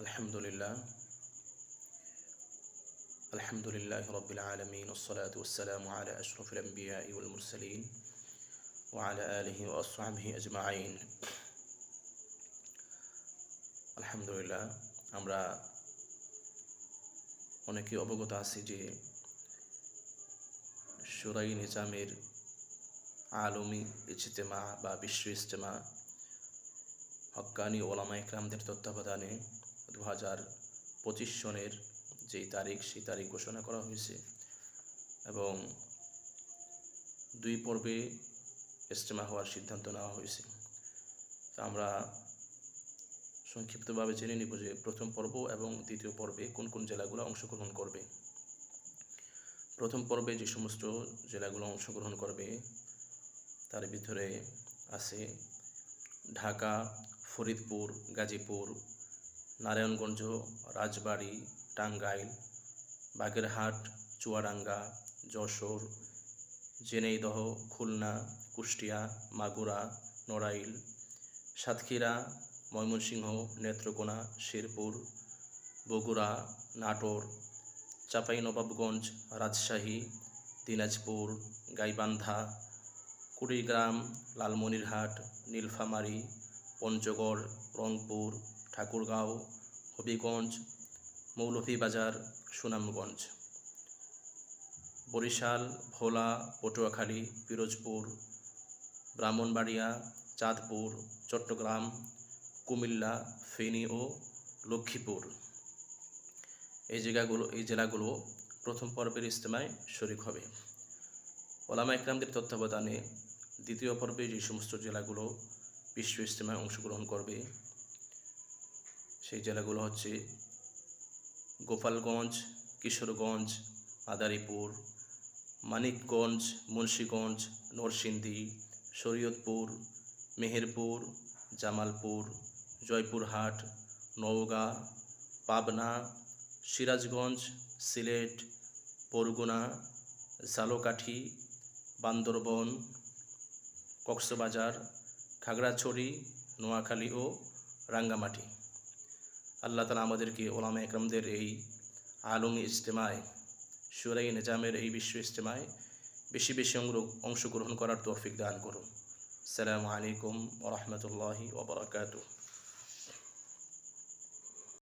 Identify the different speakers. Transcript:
Speaker 1: الحمد لله الحمد لله رب العالمين والصلاة والسلام على أشرف الأنبياء والمرسلين وعلى آله وأصحابه أجمعين আলহামদুলিল্লাহ আমরা অনেকে অবগত আছি যে সুরাই নিজামের আলমী ইজতেমা বা বিশ্ব ইজতেমা হক্কানি ওলামা ইকরামদের তত্ত্বাবধানে দু হাজার পঁচিশ সনের যেই তারিখ, সেই তারিখ ঘোষণা করা হয়েছে এবং দুই পর্বে ইজতেমা হওয়ার সিদ্ধান্ত নেওয়া হয়েছে। তা আমরা সংক্ষিপ্তভাবে জেনে নিব যে প্রথম পর্ব এবং দ্বিতীয় পর্বে কোন কোন জেলাগুলো অংশগ্রহণ করবে। প্রথম পর্বে যে সমস্ত জেলাগুলো অংশগ্রহণ করবে, তার ভিতরে আছে ঢাকা, ফরিদপুর, গাজীপুর নারায়ণগঞ্জ, রাজবাড়ী, টাঙ্গাইল, বাগেরহাট, চুয়াডাঙ্গা, যশোর জেনেইদহ খুলনা, কুষ্টিয়া, মাগুরা, নড়াইল, সাতক্ষীরা, ময়মনসিংহ, নেত্রকোনা, শেরপুর, বগুড়া, নাটোর, চাঁপাইনবাবগঞ্জ, রাজশাহী, দিনাজপুর, গাইবান্ধা, কুড়িগ্রাম, লালমনিরহাট, নীলফামারী, পঞ্চগড়, রংপুর ঠাকুরগাঁও, হবিগঞ্জ, মৌলভীবাজার, সুনামগঞ্জ। বরিশাল, ভোলা, পটুয়াখালী, পিরোজপুর, ব্রাহ্মণবাড়িয়া, চাঁদপুর, চট্টগ্রাম, কুমিল্লা, ফেনী ও লক্ষ্মীপুর। এই জায়গাগুলো, এই জেলাগুলো প্রথম পর্বের ইজতেমায় শরিক হবে। ওলামা ইকরামদের তত্ত্বাবধানে দ্বিতীয় পর্বে যে সমস্ত জেলাগুলো বিশ্ব ইজতেমায় অংশগ্রহণ করবে। সেই জেলাগুলো হচ্ছে গোপালগঞ্জ, কিশোরগঞ্জ, মাদারীপুর, মানিকগঞ্জ, মুন্সীগঞ্জ, নরসিংদী, শরীয়তপুর, মেহেরপুর, জামালপুর, জয়পুরহাট, নওগাঁ, পাবনা, সিরাজগঞ্জ, সিলেট, বরগুনা ঝালকাঠি বান্দরবন, কক্সবাজার, খাগড়াছড়ি, নোয়াখালী ও রাঙ্গামাটি। আল্লাহ তালা আমাদেরকে ওলামা একরমদের এই আলমী ইজতেমায়, সুরাই নিজামের এই বিশ্ব ইজতেমায় বেশি বেশি অংশগ্রহণ করার তৌফিক দান করুন। সালামু আলাইকুম ওরহমতুল্লাহি ওবরাকাতুহ